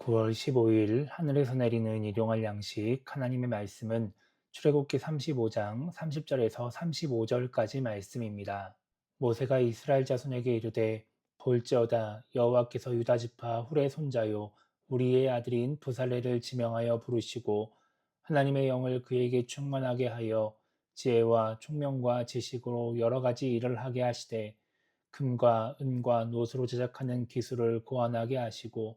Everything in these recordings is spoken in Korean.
9월 15일 하늘에서 내리는 일용할 양식 하나님의 말씀은 출애굽기 35장 30절에서 35절까지 말씀입니다. 모세가 이스라엘 자손에게 이르되 볼지어다 여호와께서 유다 지파 훌의 손자요 우리의 아들인 부살레를 지명하여 부르시고 하나님의 영을 그에게 충만하게 하여 지혜와 총명과 지식으로 여러 가지 일을 하게 하시되 금과 은과 노수로 제작하는 기술을 고안하게 하시고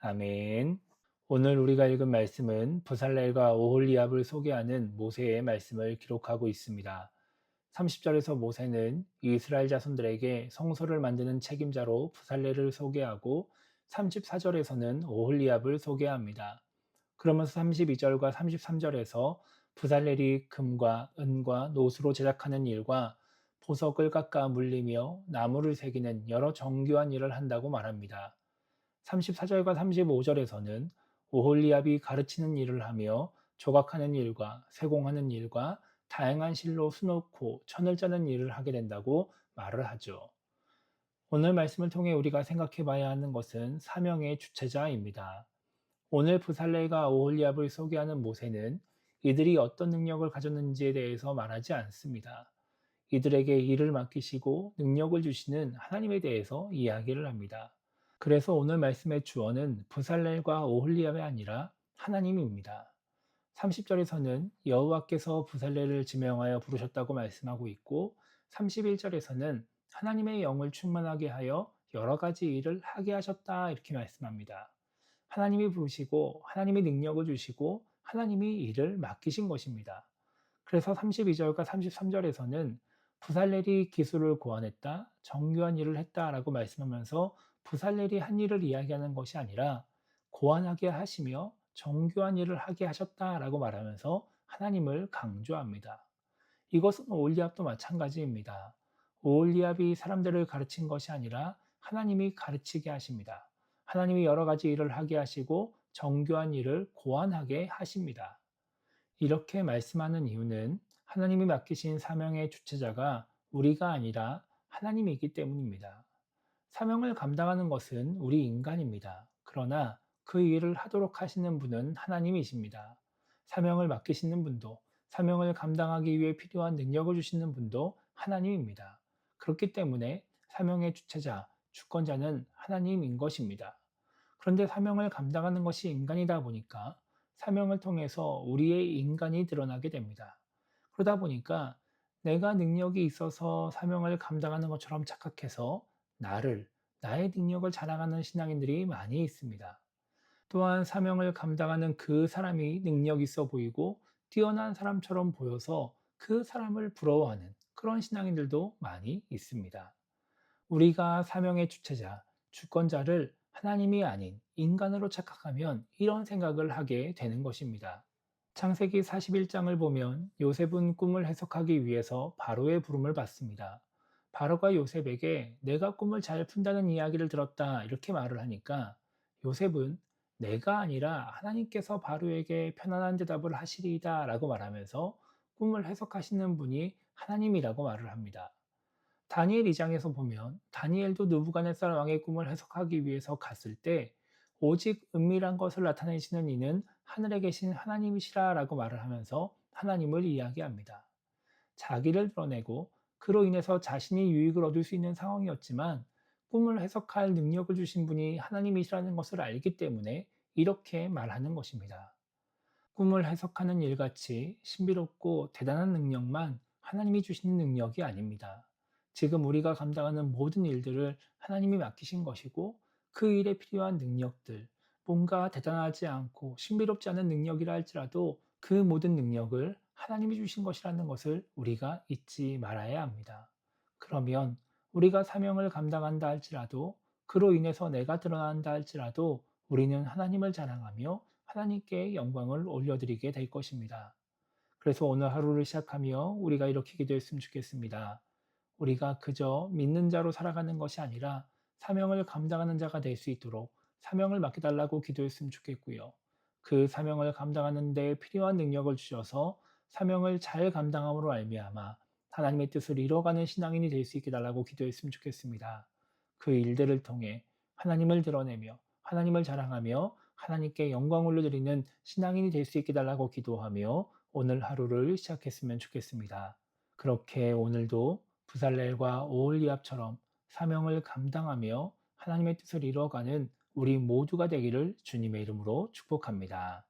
아멘. 오늘 우리가 읽은 말씀은 부살렐과 오홀리압을 소개하는 모세의 말씀을 기록하고 있습니다. 30절에서 모세는 이스라엘 자손들에게 성소를 만드는 책임자로 부살렐을 소개하고 34절에서는 오홀리압을 소개합니다. 그러면서 32절과 33절에서 부살렐이 금과 은과 노수로 제작하는 일과 보석을 깎아 물리며 나무를 새기는 여러 정교한 일을 한다고 말합니다. 34절과 35절에서는 오홀리압이 가르치는 일을 하며 조각하는 일과 세공하는 일과 다양한 실로 수놓고 천을 짜는 일을 하게 된다고 말을 하죠. 오늘 말씀을 통해 우리가 생각해 봐야 하는 것은 사명의 주체자입니다. 오늘 부살레가 오홀리압을 소개하는 모세는 이들이 어떤 능력을 가졌는지에 대해서 말하지 않습니다. 이들에게 일을 맡기시고 능력을 주시는 하나님에 대해서 이야기를 합니다. 그래서 오늘 말씀의 주어는 부살렐과 오홀리압이 아니라 하나님입니다. 30절에서는 여호와께서 부살렐을 지명하여 부르셨다고 말씀하고 있고 31절에서는 하나님의 영을 충만하게 하여 여러 가지 일을 하게 하셨다 이렇게 말씀합니다. 하나님이 부르시고 하나님이 능력을 주시고 하나님이 일을 맡기신 것입니다. 그래서 32절과 33절에서는 부살렐이 기술을 고안했다, 정교한 일을 했다라고 말씀하면서 부살렐이 한 일을 이야기하는 것이 아니라 고안하게 하시며 정교한 일을 하게 하셨다라고 말하면서 하나님을 강조합니다. 이것은 오올리압도 마찬가지입니다. 오올리압이 사람들을 가르친 것이 아니라 하나님이 가르치게 하십니다. 하나님이 여러 가지 일을 하게 하시고 정교한 일을 고안하게 하십니다. 이렇게 말씀하는 이유는 하나님이 맡기신 사명의 주체자가 우리가 아니라 하나님이기 때문입니다. 사명을 감당하는 것은 우리 인간입니다. 그러나 그 일을 하도록 하시는 분은 하나님이십니다. 사명을 맡기시는 분도 사명을 감당하기 위해 필요한 능력을 주시는 분도 하나님입니다. 그렇기 때문에 사명의 주체자, 주권자는 하나님인 것입니다. 그런데 사명을 감당하는 것이 인간이다 보니까 사명을 통해서 우리의 인간이 드러나게 됩니다. 그러다 보니까 내가 능력이 있어서 사명을 감당하는 것처럼 착각해서 나를, 나의 능력을 자랑하는 신앙인들이 많이 있습니다. 또한 사명을 감당하는 그 사람이 능력 있어 보이고 뛰어난 사람처럼 보여서 그 사람을 부러워하는 그런 신앙인들도 많이 있습니다. 우리가 사명의 주체자, 주권자를 하나님이 아닌 인간으로 착각하면 이런 생각을 하게 되는 것입니다. 창세기 41장을 보면 요셉은 꿈을 해석하기 위해서 바로의 부름을 받습니다. 바로가 요셉에게 내가 꿈을 잘 푼다는 이야기를 들었다 이렇게 말을 하니까 요셉은 내가 아니라 하나님께서 바로에게 편안한 대답을 하시리이다 라고 말하면서 꿈을 해석하시는 분이 하나님이라고 말을 합니다. 다니엘 2장에서 보면 다니엘도 느부갓네살 왕의 꿈을 해석하기 위해서 갔을 때 오직 은밀한 것을 나타내시는 이는 하늘에 계신 하나님이시라라고 말을 하면서 하나님을 이야기합니다. 자기를 드러내고 그로 인해서 자신이 유익을 얻을 수 있는 상황이었지만 꿈을 해석할 능력을 주신 분이 하나님이시라는 것을 알기 때문에 이렇게 말하는 것입니다. 꿈을 해석하는 일같이 신비롭고 대단한 능력만 하나님이 주시는 능력이 아닙니다. 지금 우리가 감당하는 모든 일들을 하나님이 맡기신 것이고 그 일에 필요한 능력들, 뭔가 대단하지 않고 신비롭지 않은 능력이라 할지라도 그 모든 능력을 하나님이 주신 것이라는 것을 우리가 잊지 말아야 합니다. 그러면 우리가 사명을 감당한다 할지라도 그로 인해서 내가 드러난다 할지라도 우리는 하나님을 자랑하며 하나님께 영광을 올려드리게 될 것입니다. 그래서 오늘 하루를 시작하며 우리가 이렇게 기도했으면 좋겠습니다. 우리가 그저 믿는 자로 살아가는 것이 아니라 사명을 감당하는 자가 될 수 있도록 사명을 맡겨달라고 기도했으면 좋겠고요. 그 사명을 감당하는 데 필요한 능력을 주셔서 사명을 잘 감당함으로 알미암아 하나님의 뜻을 이뤄가는 신앙인이 될 수 있게 달라고 기도했으면 좋겠습니다. 그 일들을 통해 하나님을 드러내며 하나님을 자랑하며 하나님께 영광 올려드리는 신앙인이 될 수 있게 달라고 기도하며 오늘 하루를 시작했으면 좋겠습니다. 그렇게 오늘도 부살렐과 오홀리압처럼 사명을 감당하며 하나님의 뜻을 이뤄가는 우리 모두가 되기를 주님의 이름으로 축복합니다.